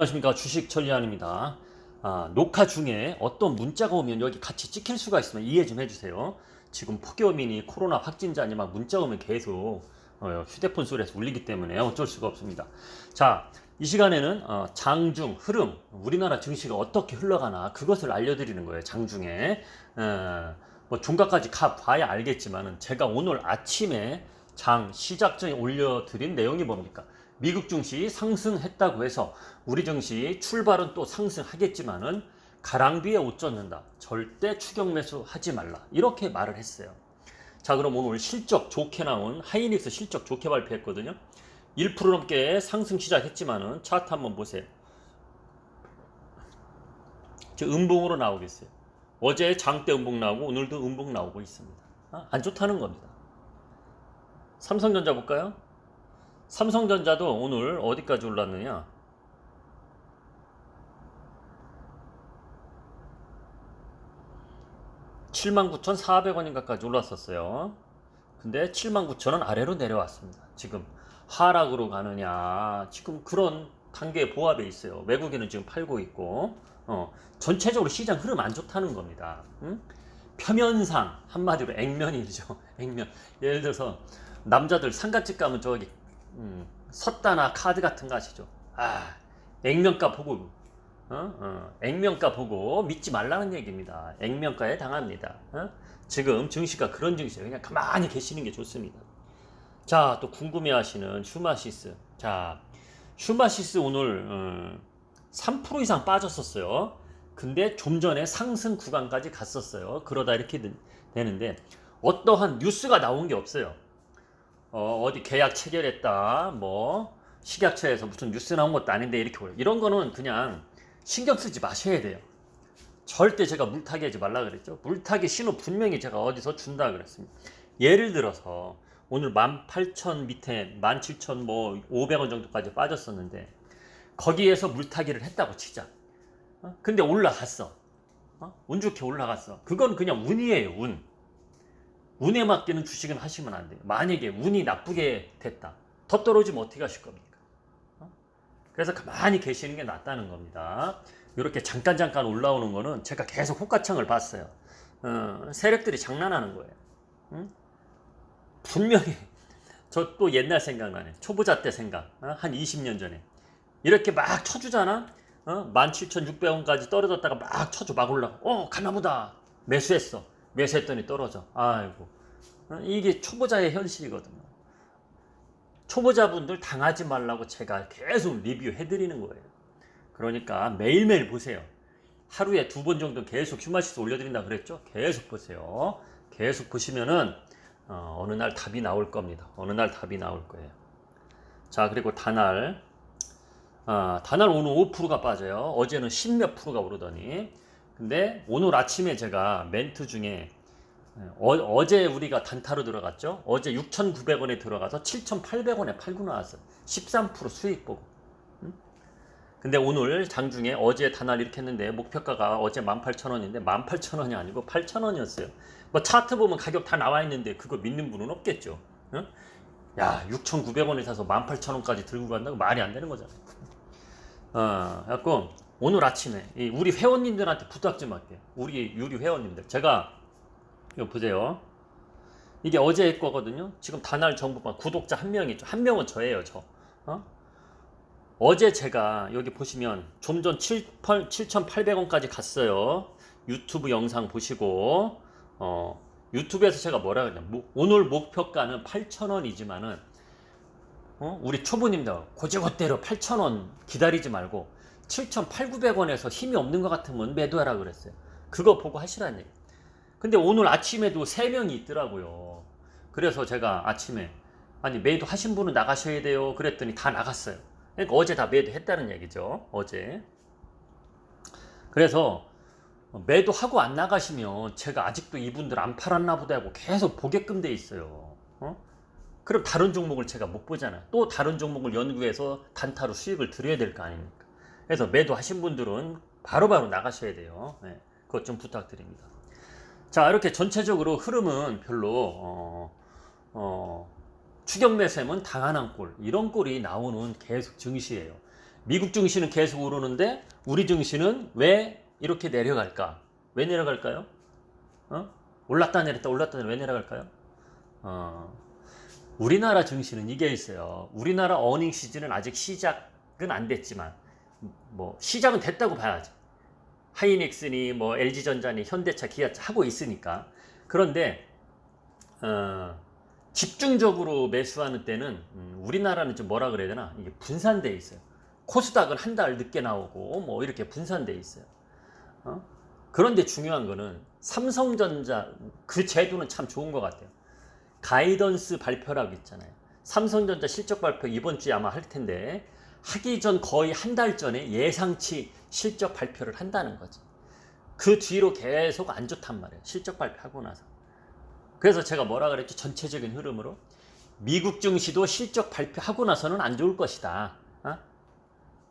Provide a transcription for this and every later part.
안녕하십니까 주식 천리안입니다. 아, 녹화 중에 어떤 문자가 오면 여기 같이 찍힐 수가 있으면 이해 좀 해주세요. 지금 폭염이니 코로나 확진자니 막 문자 오면 계속 어, 휴대폰 소리에서 울리기 때문에 어쩔 수가 없습니다. 자, 이 시간에는 어, 장중 흐름, 우리나라 증시가 어떻게 흘러가나 그것을 알려드리는 거예요. 장중에 어, 뭐 중간까지 가 봐야 알겠지만은 제가 오늘 아침에 장 시작 전에 올려드린 내용이 뭡니까? 미국 증시 상승했다고 해서 우리 증시 출발은 또 상승하겠지만은 가랑비에 옷 젖는다. 절대 추격 매수 하지 말라. 이렇게 말을 했어요. 자, 그럼 오늘 실적 좋게 나온 하이닉스 실적 좋게 발표했거든요. 1% 넘게 상승 시작했지만은 차트 한번 보세요. 저 음봉으로 나오겠어요. 어제 장대 음봉 나오고 오늘도 음봉 나오고 있습니다. 아, 안 좋다는 겁니다. 삼성전자 볼까요? 삼성전자도 오늘 어디까지 올랐느냐? 칠만 9,400원인가까지 올랐었어요. 근데 7만 9천원 아래로 내려왔습니다. 지금 하락으로 가느냐, 지금 그런 단계 보합에 있어요. 외국인은 지금 팔고 있고, 어, 전체적으로 시장 흐름 안 좋다는 겁니다. 응? 표면상 한마디로 액면이죠. 액면. 예를 들어서 남자들 상가집 가면 저기 음, 섰다나 카드 같은 거 아시죠? 아, 액면가 보고, 어? 어, 액면가 보고 믿지 말라는 얘기입니다. 액면가에 당합니다. 어? 지금 증시가 그런 증시예요. 그냥 가만히 계시는 게 좋습니다. 자, 또 궁금해 하시는 슈마시스. 자, 슈마시스 오늘 어, 3% 이상 빠졌었어요. 근데 좀 전에 상승 구간까지 갔었어요. 그러다 이렇게 되- 되는데 어떠한 뉴스가 나온 게 없어요. 어, 어디 계약 체결했다, 뭐, 식약처에서 무슨 뉴스 나온 것도 아닌데 이렇게 올려. 이런 거는 그냥 신경 쓰지 마셔야 돼요. 절대 제가 물타기 하지 말라 그랬죠. 물타기 신호 분명히 제가 어디서 준다 그랬습니다. 예를 들어서 오늘 18,000 밑에 17,000뭐 500원 정도까지 빠졌었는데 거기에서 물타기를 했다고 치자. 어? 근데 올라갔어. 어? 운 좋게 올라갔어. 그건 그냥 운이에요, 운. 운에 맡기는 주식은 하시면 안 돼요. 만약에 운이 나쁘게 됐다. 더 떨어지면 어떻게 하실 겁니까? 어? 그래서 가만히 계시는 게 낫다는 겁니다. 이렇게 잠깐 잠깐 올라오는 거는 제가 계속 호가창을 봤어요. 어, 세력들이 장난하는 거예요. 응? 분명히 저 또 옛날 생각나네. 초보자 때 생각. 어? 한 20년 전에. 이렇게 막 쳐주잖아. 어? 17,600원까지 떨어졌다가 막 쳐줘. 막 올라가. 어, 가나보다. 매수했어. 매수했더니 떨어져. 아이고. 어? 이게 초보자의 현실이거든요. 초보자분들 당하지 말라고 제가 계속 리뷰해드리는 거예요. 그러니까 매일매일 보세요. 하루에 두 번 정도 계속 휴마시스 올려드린다 그랬죠? 계속 보세요. 계속 보시면은 어, 어느 날 답이 나올 겁니다. 어느 날 답이 나올 거예요. 자, 그리고 다날. 아, 다날 오늘 5%가 빠져요. 어제는 10몇 프로가 오르더니. 근데 오늘 아침에 제가 멘트 중에 어, 제 우리가 단타로 들어갔죠. 어제 6,900원에 들어가서 7,800원에 팔고 나왔어요. 13% 수익 보고. 음? 근데 오늘 장중에 어제 단알 이렇게 했는데 목표가가 어제 18,000원인데 18,000원이 아니고 8,000원이었어요. 뭐 차트 보면 가격 다 나와 있는데 그거 믿는 분은 없겠죠. 응? 야, 6,900원에 사서 18,000원까지 들고 간다고 말이 안 되는 거잖아요. 어, 갖고 오늘 아침에 이 우리 회원님들한테 부탁 좀 할게요. 우리 유리 회원님들. 제가 이거 보세요. 이게 어제 거거든요. 지금 단알 정보방 구독자 한 명이죠. 한 명은 저예요, 저. 어? 어제 제가 여기 보시면 좀 전 7,800원까지 갔어요. 유튜브 영상 보시고 어, 유튜브에서 제가 뭐라 그러냐. mo- 오늘 목표가는 8,000원이지만은 어? 우리 초보님들 고지고대로 8,000원 기다리지 말고 7,800원에서 힘이 없는 것 같으면 매도하라 그랬어요. 그거 보고 하시라는 얘기. 근데 오늘 아침에도 3명이 있더라고요. 그래서 제가 아침에 아니 매도 하신 분은 나가셔야 돼요. 그랬더니 다 나갔어요. 그러니까 어제 다 매도했다는 얘기죠. 어제. 그래서 매도하고 안 나가시면 제가 아직도 이분들 안 팔았나 보다 하고 계속 보게끔 돼 있어요. 어? 그럼 다른 종목을 제가 못 보잖아요. 또 다른 종목을 연구해서 단타로 수익을 드려야 될 거 아닙니까? 그래서 매도하신 분들은 바로 바로 나가셔야 돼요. 네, 그것 좀 부탁드립니다. 자, 이렇게 전체적으로 흐름은 별로 어, 어, 추격 매셈은 당하는 꼴 이런 꼴이 나오는 계속 증시예요. 미국 증시는 계속 오르는데 우리 증시는 왜 이렇게 내려갈까? 왜 내려갈까요? 어? 올랐다 내렸다 올랐다 내렸다 왜 내려갈까요? 어, 우리나라 증시는 이게 있어요. 우리나라 어닝 시즌은 아직 시작은 안 됐지만 뭐 시작은 됐다고 봐야지. 하이닉스니 뭐 LG전자니 현대차, 기아차 하고 있으니까. 그런데 어, 집중적으로 매수하는 때는 음, 우리나라는 좀 뭐라 그래야 되나 이게 분산돼 있어요. 코스닥은 한 달 늦게 나오고 뭐 이렇게 분산돼 있어요. 어? 그런데 중요한 거는 삼성전자 그 제도는 참 좋은 것 같아요. 가이던스 발표라고 있잖아요. 삼성전자 실적 발표 이번 주에 아마 할 텐데 하기 전 거의 한 달 전에 예상치 실적 발표를 한다는 거지. 그 뒤로 계속 안 좋단 말이에요. 실적 발표하고 나서. 그래서 제가 뭐라 그랬죠? 전체적인 흐름으로 미국 증시도 실적 발표하고 나서는 안 좋을 것이다. 어?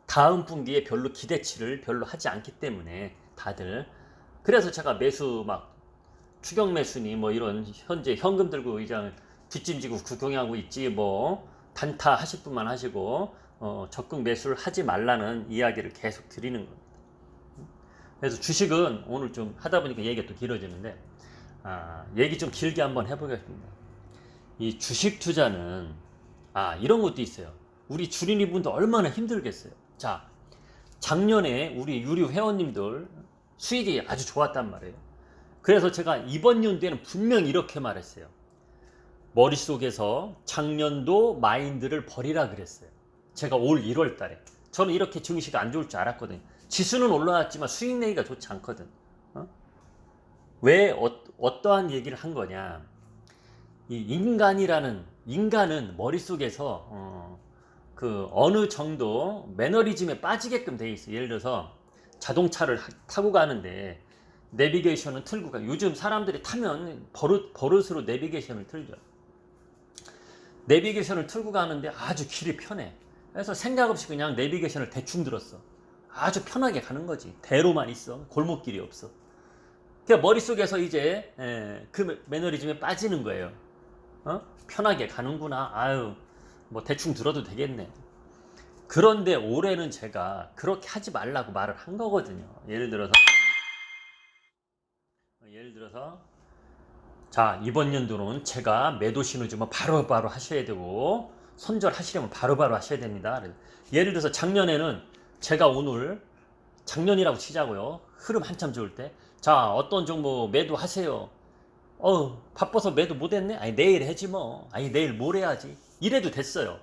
다음 분기에 별로 기대치를 별로 하지 않기 때문에 다들 그래서 제가 매수 막 추경 매수니 뭐 이런 현재 현금 들고 그냥 뒷짐지고 구경하고 있지 뭐 단타 하실 분만 하시고 어, 적극 매수를 하지 말라는 이야기를 계속 드리는 겁니다. 그래서 주식은 오늘 좀 하다 보니까 얘기가 또 길어지는데 아, 얘기 좀 길게 한번 해보겠습니다. 이 주식 투자는 아 이런 것도 있어요. 우리 주린이 분도 얼마나 힘들겠어요. 자 작년에 우리 유료 회원님들 수익이 아주 좋았단 말이에요. 그래서 제가 이번 연도에는 분명 이렇게 말했어요. 머릿속에서 작년도 마인드를 버리라 그랬어요. 제가 올 1월 달에. 저는 이렇게 증시가 안 좋을 줄 알았거든요. 지수는 올라왔지만 수익 내기가 좋지 않거든. 어? 왜 어, 떠한 얘기를 한 거냐. 이 인간이라는, 인간은 머릿속에서, 어, 그 어느 정도 매너리즘에 빠지게끔 돼 있어. 예를 들어서 자동차를 타고 가는데 내비게이션은 틀고 가. 요즘 사람들이 타면 버릇, 버릇으로 내비게이션을 틀죠. 내비게이션을 틀고 가는데 아주 길이 편해. 그래서 생각 없이 그냥 내비게이션을 대충 들었어. 아주 편하게 가는 거지. 대로만 있어. 골목길이 없어. 그러니까 머릿속에서 이제 에, 그 매너리즘에 빠지는 거예요. 어? 편하게 가는구나. 아유, 뭐 대충 들어도 되겠네. 그런데 올해는 제가 그렇게 하지 말라고 말을 한 거거든요. 예를 들어서 예를 들어서 자 이번 연도는 제가 매도 신호 주면 바로바로 하셔야 되고 손절하시려면 바로바로 하셔야 됩니다. 예를 들어서 작년에는 제가 오늘 작년이라고 치자고요. 흐름 한참 좋을 때. 자, 어떤 종목 매도 하세요. 어, 바빠서 매도 못 했네? 아니, 내일 해지 뭐. 아니, 내일 뭘 해야지. 이래도 됐어요.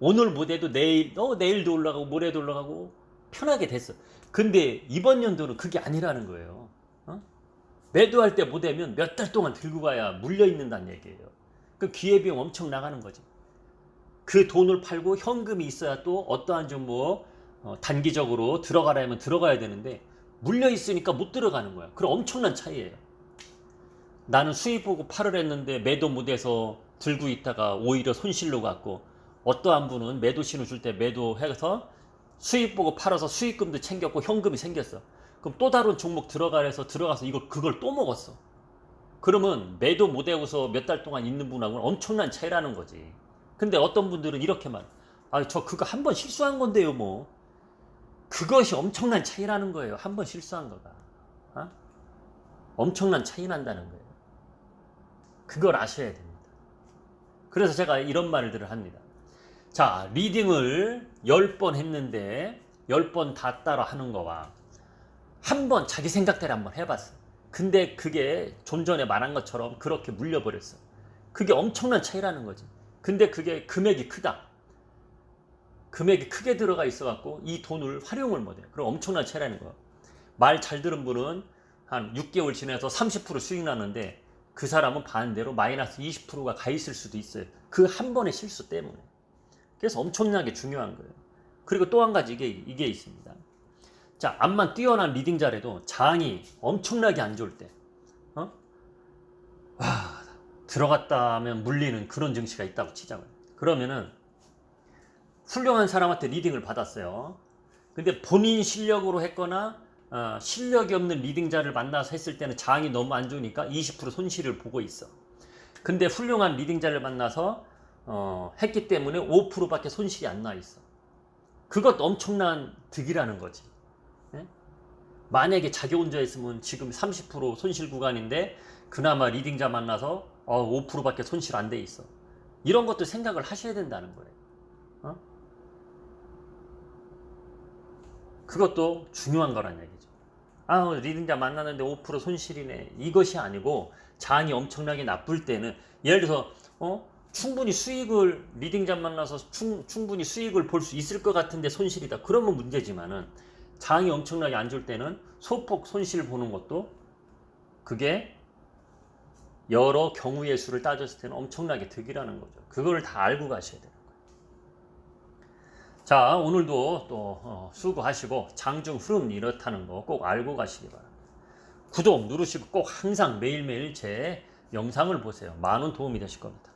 오늘 못 해도 내일, 어, 내일도 올라가고 모레도 올라가고 편하게 됐어. 근데 이번 연도는 그게 아니라는 거예요. 어? 매도할 때 못 하면 몇 달 동안 들고 가야 물려 있는다는 얘기예요. 그 기회비용 엄청 나가는 거지. 그 돈을 팔고 현금이 있어야 또 어떠한 종목 어, 단기적으로 들어가려면 들어가야 되는데 물려 있으니까 못 들어가는 거야. 그럼 엄청난 차이예요. 나는 수입 보고 팔을 했는데 매도 못해서 들고 있다가 오히려 손실로 갔고 어떠한 분은 매도 신호 줄 때 매도해서 수입 보고 팔아서 수익금도 챙겼고 현금이 생겼어. 그럼 또 다른 종목 들어가래서 들어가서 이걸 그걸 또 먹었어. 그러면 매도 못해서 몇 달 동안 있는 분하고는 엄청난 차이라는 거지. 근데 어떤 분들은 이렇게만 아 저 그거 한 번 실수한 건데요 뭐. 그것이 엄청난 차이라는 거예요 한 번 실수한 거가. 어? 엄청난 차이 난다는 거예요. 그걸 아셔야 됩니다. 그래서 제가 이런 말들을 합니다. 자 리딩을 10번 했는데 10번 다 따라 하는 거와 한 번 자기 생각대로 한번 해봤어. 근데 그게 좀 전에 말한 것처럼 그렇게 물려버렸어. 그게 엄청난 차이라는 거지 근데 그게 금액이 크다. 금액이 크게 들어가 있어갖고 이 돈을 활용을 못해요. 그럼 엄청난 차이라는 거예요. 말 잘 들은 분은 한 6개월 지나서 30% 수익 나는데 그 사람은 반대로 마이너스 20%가 가 있을 수도 있어요. 그 한 번의 실수 때문에. 그래서 엄청나게 중요한 거예요. 그리고 또 한 가지 이게, 이게 있습니다. 자, 암만 뛰어난 리딩 잘해도 장이 엄청나게 안 좋을 때, 어? 와, 들어갔다 하면 물리는 그런 증시가 있다고 치자고요. 그러면은 훌륭한 사람한테 리딩을 받았어요. 근데 본인 실력으로 했거나 어, 실력이 없는 리딩자를 만나서 했을 때는 장이 너무 안 좋으니까 20% 손실을 보고 있어. 근데 훌륭한 리딩자를 만나서 어, 했기 때문에 5%밖에 손실이 안 나 있어. 그것 엄청난 득이라는 거지. 예? 만약에 자기 혼자 있으면 지금 30% 손실 구간인데 그나마 리딩자 만나서 어, 5%밖에 손실 안 돼 있어. 이런 것도 생각을 하셔야 된다는 거예요. 어? 그것도 중요한 거란 얘기죠. 아, 리딩자 만났는데 5% 손실이네. 이것이 아니고 장이 엄청나게 나쁠 때는 예를 들어서 어? 충분히 수익을 리딩자 만나서 충, 충분히 수익을 볼 수 있을 것 같은데 손실이다. 그러면 문제지만은 장이 엄청나게 안 좋을 때는 소폭 손실 보는 것도 그게 여러 경우의 수를 따졌을 때는 엄청나게 득이라는 거죠. 그걸 다 알고 가셔야 돼요. 자, 오늘도 또 어, 수고하시고 장중 흐름 이렇다는 거 꼭 알고 가시기 바랍니다. 구독 누르시고 꼭 항상 매일매일 제 영상을 보세요. 많은 도움이 되실 겁니다.